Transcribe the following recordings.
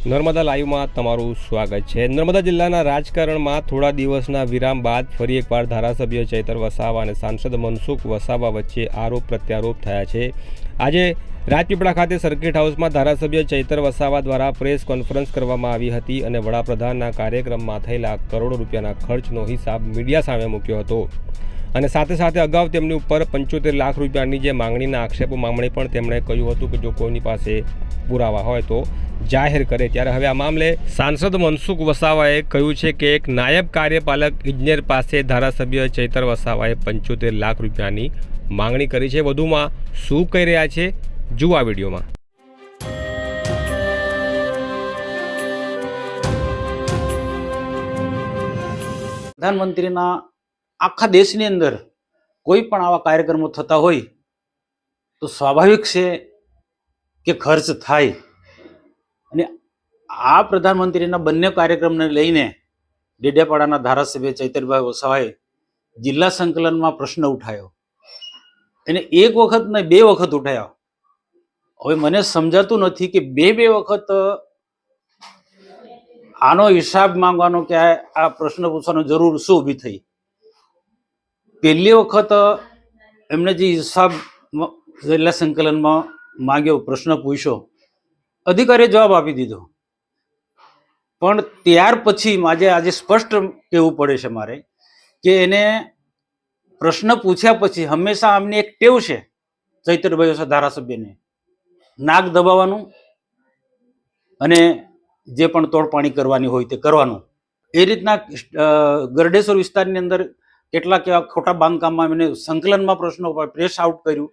નર્મદા લાઈવમાં તમારું સ્વાગત છે. નર્મદા જિલ્લાના રાજકારણમાં થોડા દિવસના વિરામ બાદ ફરી એકવાર ધારાસભ્ય ચૈતર વસાવા અને સાંસદ મનસુખ વસાવા વચ્ચે આરોપ પ્રત્યારોપ થયા છે. આજે રાજપીપળા ખાતે સર્કિટ હાઉસમાં ધારાસભ્ય ચૈતર વસાવા દ્વારા પ્રેસ કોન્ફરન્સ કરવામાં આવી હતી અને વડાપ્રધાનના કાર્યક્રમમાં થયેલા કરોડો રૂપિયાના ખર્ચનો હિસાબ મીડિયા સામે મૂક્યો હતો. અને સાથે સાથે અગાઉ તેમની ઉપર પંચોતેર લાખ રૂપિયાની જે માંગણીના આક્ષેપો માંગણી પણ તેમણે કહ્યું હતું કે જો કોઈની પાસે પુરાવા હોય તો જાહેર કરે. ત્યારે હવે આ મામલે સાંસદ મનસુખ વસાવાએ કહ્યું છે કે એક નાયબ કાર્યપાલક ઇજનેર પાસે ધારાસભ્ય ચૈતર વસાવાએ પંચોતેર લાખ રૂપિયાની માંગણી કરી છે. વધુમાં શું કહી રહ્યા છે જુઓ આ વિડીયોમાં. પ્રધાનમંત્રીના આખા દેશની અંદર કોઈ પણ આવા કાર્યક્રમો થતા હોય, તો સ્વાભાવિક છે કે ખર્ચ થાય. અને આ પ્રધાનમંત્રીના બંને કાર્યક્રમને લઈને ડેડિયાપાડાના ધારાસભ્ય ચૈતરભાઈ વસાવાએ જિલ્લા સંકલનમાં પ્રશ્ન ઉઠાવ્યો એને એક વખત ને બે વખત ઉઠાયો. હવે મને સમજાતું નથી કે બે બે વખત આનો હિસાબ માંગવાનો કે આ પ્રશ્ન પૂછવાનો જરૂર શું ઊભી થઈ. પહેલી વખત એમણે જે હિસાબ જિલ્લા સંકલનમાં માંગ્યો, પ્રશ્ન પૂછ્યો, અધિકારીએ જવાબ આપી દીધો. પણ ત્યાર પછી આજે આજે સ્પષ્ટ કહેવું પડે છે મારે કે એને પ્રશ્ન પૂછ્યા પછી હંમેશા આમની એક ટેવ છે ચૈતરભાઈ ધારાસભ્યને. નાક દબાવવાનું અને જે પણ તોડપાણી કરવાની હોય તે કરવાનું. એ રીતના ગરડેશ્વર વિસ્તારની અંદર કેટલાક એવા ખોટા બાંધકામમાં એમને સંકલનમાં પ્રશ્નો પ્રેસ આઉટ કર્યું.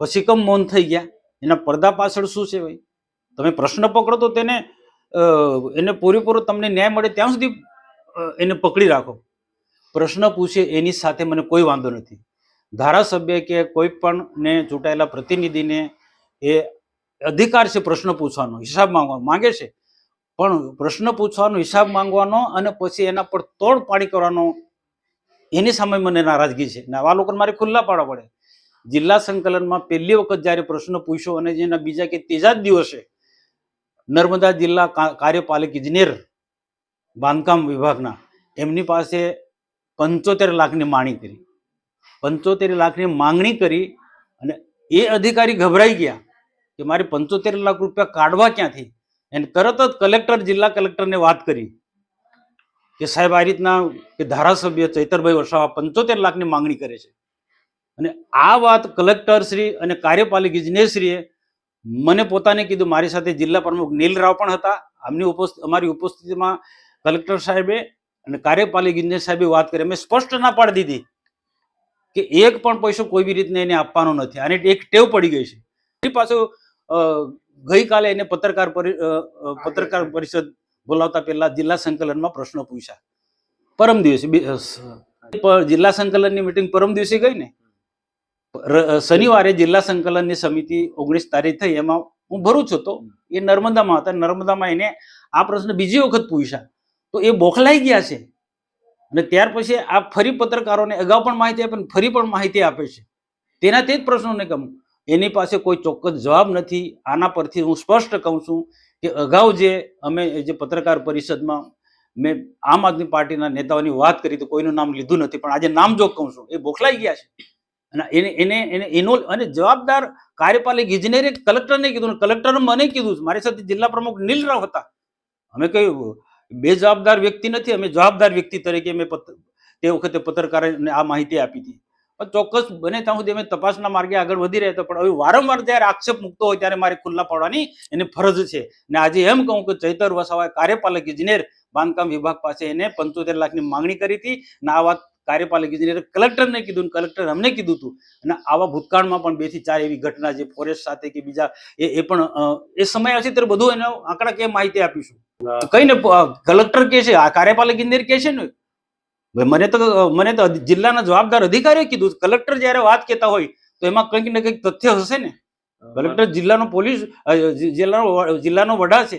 પછી કમ મૌન થઈ ગયા. એના પડદા પાછળ શું છે ભાઈ? તમે પ્રશ્ન પકડો તો તેને એને પૂરેપૂરો તમને ન્યાય મળે ત્યાં સુધી એને પકડી રાખો. પ્રશ્ન પૂછે એની સાથે મને કોઈ વાંધો નથી. ધારાસભ્ય કે કોઈ પણ ને ચૂંટાયેલા પ્રતિનિધિને એ અધિકાર છે પ્રશ્ન પૂછવાનો, હિસાબ માંગવાનો, માંગે છે. પણ પ્રશ્ન પૂછવાનો, હિસાબ માંગવાનો અને પછી એના પર તોડ પાડી કરવાનો એની સામે મને નારાજગી છે. આવા લોકોને મારે ખુલ્લા પાડવા પડે. જિલ્લા સંકલનમાં પહેલી વખત જ્યારે પ્રશ્ન પૂછ્યો અને જેના બીજા કે ત્રીજા જ દિવસે નર્મદા જિલ્લા કાર્યપાલક ઇજનેર બાંધકામ વિભાગના એમની પાસે પંચોતેર લાખની માણી કરી. પંચોતેર લાખની માંગણી કરી અને એ અધિકારી ગભરાઈ ગયા કે મારે પંચોતેર લાખ રૂપિયા કાઢવા ક્યાંથી? એને તરત જ કલેક્ટર, જિલ્લા કલેક્ટરને વાત કરી. કે સાહેબ, આ રીતના કે ધારાસભ્ય ચૈતરભાઈ વસાવા પંચોતેર લાખની માંગણી કરે છે. અને આ વાત કલેક્ટરશ્રી અને કાર્યપાલક ઇજનેરશ્રીએ મને પોતાને કીધું. મારી સાથે જિલ્લા પ્રમુખ નીલ રાવ પણ હતા. આમની ઉપસ્થિત અમારી ઉપસ્થિતિમાં કલેક્ટર સાહેબે અને કાર્યપાલક ઇજનેર સાહેબે વાત કરી. અમે સ્પષ્ટ ના પાડી દીધી કે એક પણ પૈસો કોઈ બી રીતને એને આપવાનો નથી. અને એક ટેવ પડી ગઈ છે. પાછું ગઈકાલે એને પત્રકાર પરી પત્રકાર પરિષદ બોલાવતા પહેલા જિલ્લા સંકલનમાં પ્રશ્નો પૂછ્યા. પરમ દિવસે જિલ્લા સંકલનની મિટિંગ પરમ દિવસે ગઈ ને? શનિવારે જિલ્લા સંકલનની સમિતિ ઓગણીસ તારીખ થઈ, એમાં હું ભરું છું તો એ નર્મદામાં હતા, નર્મદામાં એને આ પ્રશ્ન બીજી વખત પૂછ્યા. તો એ બોખલાઈ ગયા છે. અને ત્યાર પછી આ ફરી પત્રકારોને અગાઉ પણ માહિતી આપે ફરી પણ માહિતી આપે છે. તેના તે જ પ્રશ્નોને કહું એની પાસે કોઈ ચોક્કસ જવાબ નથી. આના પરથી હું સ્પષ્ટ કહું છું કે અગાઉ જે અમે જે પત્રકાર પરિષદમાં મેં આમ આદમી પાર્ટીના નેતાઓની વાત કરી તો કોઈનું નામ લીધું નથી, પણ આજે નામ જો કહું છું, એ બોખલાઈ ગયા છે. અને એને એને એને, એનો, અને જવાબદાર કાર્યપાલક ઇજનેરે કલેક્ટરને કીધું કલેક્ટરે મને કીધું મારી સાથે જિલ્લા પ્રમુખ નીલ રાવ હતા. અમે કઈ બે જવાબદાર વ્યક્તિ નથી, અમે જવાબદાર વ્યક્તિ તરીકે પત્ર- તે વખતે પત્રકારને આ માહિતી આપી હતી. ચોક્કસ બને ત્યાં સુધી અમે તપાસના માર્ગે આગળ વધી રહ્યા હતા પણ હવે વારંવાર જ્યારે આક્ષેપ મૂકતો હોય ત્યારે મારે ખુલ્લા પાડવાની એને ફરજ છે. ને આજે એમ કહું કે ચૈતર વસાવાએ કાર્યપાલક ઇજનેર બાંધકામ વિભાગ પાસે એને પંચોતેર લાખની માંગણી કરી હતી. અને આ વાત કાર્યપાલક ઇજનેર કલેક્ટરને કીધું કલેક્ટર અમને કીધું હતું. અને આવા ભૂતકાળમાં પણ બેથી ચાર એવી ઘટના જે ફોરેસ્ટ સાથે કે બીજા એ એ પણ એ સમય આવશે ત્યારે બધું એનો આંકડા કે માહિતી આપીશું. કઈ ને કલેક્ટર કે છે આ કાર્યપાલક ઇજનેર કે છે ને મને તો મને તો જિલ્લાના જવાબદાર અધિકારીએ કીધું કલેક્ટર જ્યારે વાત કહેતા હોય તો એમાં કંઈક ને કંઈક તથ્ય હશે ને? કલેક્ટર જિલ્લાનો પોલીસ જિલ્લાનો જિલ્લાનો વડા છે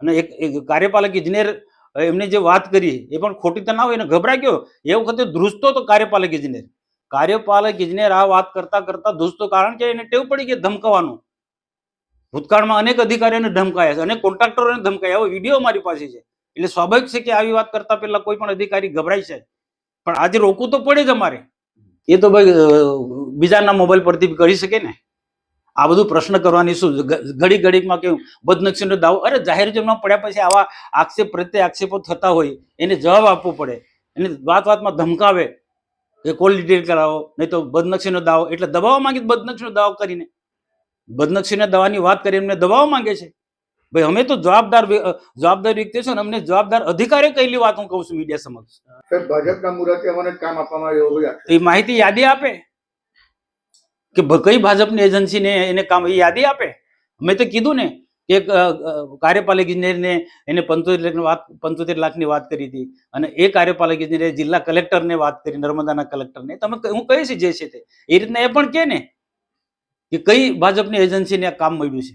અને એક કાર્યપાલક ઇજનેર એમને જે વાત કરી એ પણ ખોટી તો ના હોય એને ગભરાઈ ગયો એ વખતે ધ્રુજતો તો કાર્યપાલક ઇજનેર. કાર્યપાલક ઇજનેર આ વાત કરતા કરતા ધ્રુજતો કારણ કે એને ટેવ પડી કે ધમકાવાનું. ભૂતકાળમાં અનેક અધિકારીઓને ધમકાયા છે અનેક કોન્ટ્રાક્ટરોને ધમકાયા. એવો વીડિયો મારી પાસે છે. એટલે સ્વાભાવિક છે કે આવી વાત કરતા પહેલા કોઈ પણ અધિકારી ગભરાય છે. પણ આજે રોકવું તો પડે જ અમારે. એ તો ભાઈ બીજાના મોબાઈલ પરથી કરી શકે ને. આ બધું પ્રશ્ન કરવાની શું? ઘડી ઘડીમાં કેવું? બદનક્ષીનો દાવો? અરે જાહેર જનમાં પડ્યા પછી આવા આક્ષેપ, પ્રત્યે આક્ષેપો થતા હોય, એને જવાબ આપવો પડે. એને વાત વાતમાં ધમકાવે. કે કોલ ડિટેલ કરાવો. નહીં તો બદનક્ષીનો દાવો. એટલે દબાવવા માંગે બદનક્ષીનો દાવો કરીને. બદનક્ષીના દાવાની વાત કરી એમને દબાવવા માંગે છે. ભાઈ અમે તો જવાબદાર જવાબદાર વ્યક્તિ છે ને અમને જવાબદાર અધિકારી કહેલી વાત હું કહું છું મીડિયા સમક્ષ. ભાજપના મુરતે અમને કામ આપવામાં આવ્યો એ માહિતી યાદી આપે? કે કઈ ભાજપની એજન્સીને એને કામ એ યાદી આપે? મેં તો કીધું ને કે એક કાર્યપાલક ઇજનેરને એને પંચોતેર લાખની વાત પંચોતેર લાખની વાત કરી હતી અને એ કાર્યપાલક ઇજનેરે જિલ્લા કલેક્ટરને વાત કરી નર્મદાના કલેક્ટરને. તમે હું કહી છે જે છે તે. એ રીતના એ પણ કે ને કે કઈ ભાજપની એજન્સીને કામ મળ્યું છે?